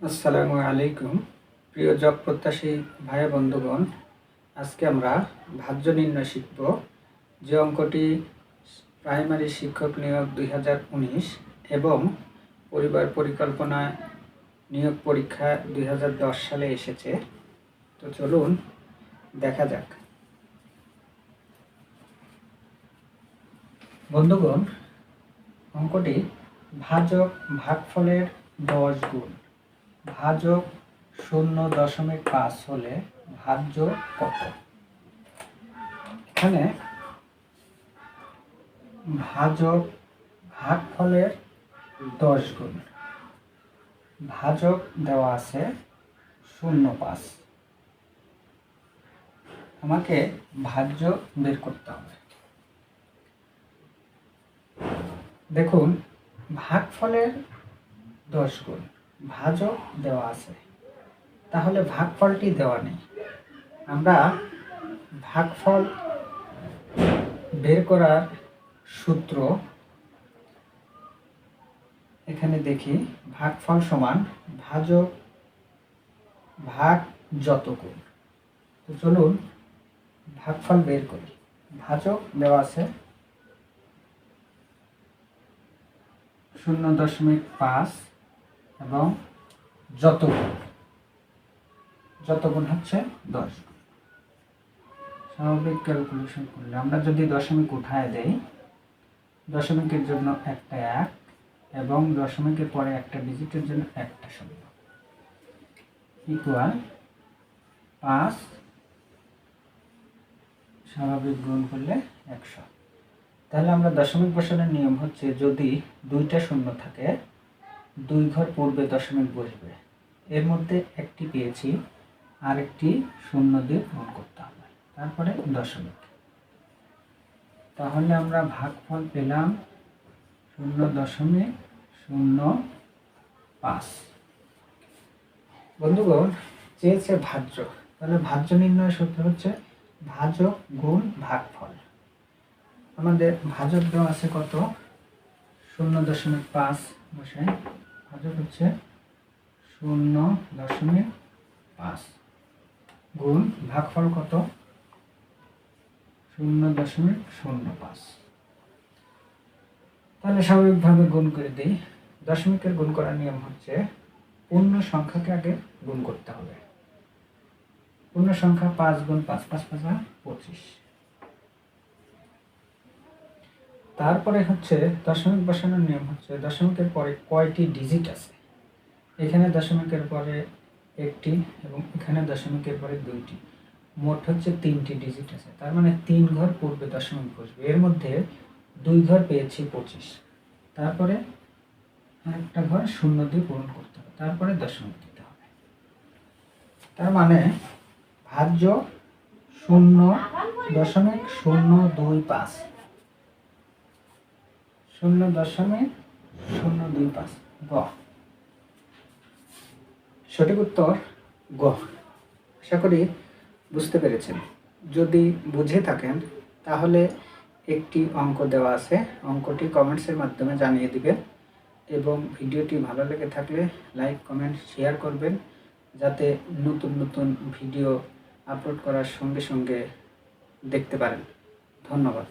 আসসালামু আলাইকুম, প্রিয় জব প্রত্যাশী ভাই বন্ধুগণ। আজকে আমরা ভাজ্য নির্ণয় শিখব। যে অঙ্কটি প্রাইমারি শিক্ষক নিয়োগ দুই হাজার উনিশ এবং পরিবার পরিকল্পনা নিয়োগ পরীক্ষা দুই হাজার দশ সালে এসেছে। তো চলুন দেখা যাক। বন্ধুগণ, অঙ্কটি ভাজক ভাগফলের দশ গুণ। ভাজক শূন্য দশমিক পাঁচ হলে ভাজ্য কত? এখানে ভাজক ভাগফলের দশ গুণ। ভাজক দেওয়া আছে শূন্য পাঁচ। আমাকে ভাজ্য বের করতে হবে। দেখুন, ভাগফলের দশ গুণ। ভাজক দেওয়া আছে। তাহলে ভাগফলটি দেওয়া নেই। আমরা ভাগফল বের করার সূত্র এখানে দেখি, ভাগফল সমান ভাজক ভাগ যত গুণ তো চলুন ভাগফল বের করি। ভাজক দেওয়া আছে শূন্য দশমিক পাঁচ এবং যত গুণ। যত গুণ হচ্ছে দশ। স্বাভাবিক ক্যালকুলেশন করলে আমরা যদি দশমিক উঠায় দেই, দশমিকের জন্য একটা এক এবং দশমিকের পরে একটা ডিজিটের জন্য একটা শূন্য। ইকুয়াল পাঁচ স্বাভাবিক গুণ করলে একশো। তাহলে আমরা দশমিক বসানোর নিয়ম হচ্ছে যদি দুইটা শূন্য থাকে দুই ঘর পূর্বে দশমিক বসবে। এর মধ্যে একটি পেয়েছি আর একটি শূন্য দিয়ে পূরণ করতে হবে। তারপরে দশমিক। তাহলে আমরা ভাগফল পেলাম শূন্য দশমিক শূন্য পাঁচ। বন্ধুগণ, চেয়েছে ভাজ্য। তাহলে ভাজ্য নির্ণয় সূত্র হচ্ছে ভাজক গুণ ভাগফল। আমাদের ভাজক দেওয়া আছে কত? শূন্য দশমিক পাঁচ বসাই ভাজক হচ্ছে শূন্য দশমিক পাঁচ। গুণ ভাগফল কত? শূন্য দশমিক শূন্য পাঁচ। তাহলে স্বাভাবিকভাবে গুণ করে দিই। দশমিকের গুণ করার নিয়ম হচ্ছে পূর্ণ সংখ্যাকে আগে গুণ করতে হবে। পূর্ণ সংখ্যা পাঁচ গুণ পাঁচ পাঁচ পাঁচ, পঁচিশ। তারপরে হচ্ছে দশমিক বসানোর নিয়ম হচ্ছে দশমিকের পরে কয়টি ডিজিট আছে? এখানে দশমিকের পরে একটি এবং এখানে দশমিকের পরে দুইটি। মোট হচ্ছে তিনটি ডিজিট আছে। তার মানে তিন ঘর পূর্বে দশমিক বসবে। এর মধ্যে দুই ঘর পেয়েছি পঁচিশ। তারপরে একটা ঘর শূন্য দিয়ে পূরণ করতে হবে। তারপরে দশমিক দিতে হবে। তার মানে ভাজ্য শূন্য দশমিক শূন্য দুই পাঁচ। শূন্য দশমিক শূন্য দুই পাঁচ। গ। সঠিক উত্তর গ। আশা করি বুঝতে পেরেছেন। যদি বুঝে থাকেন, তাহলে একটি অঙ্ক দেওয়া আছে। অঙ্কটি কমেন্টসের মাধ্যমে জানিয়ে দিবেন এবং ভিডিওটি ভালো লেগে থাকলে লাইক কমেন্ট শেয়ার করবেন যাতে নতুন নতুন ভিডিও আপলোড করার সঙ্গে সঙ্গে দেখতে পারেন। ধন্যবাদ।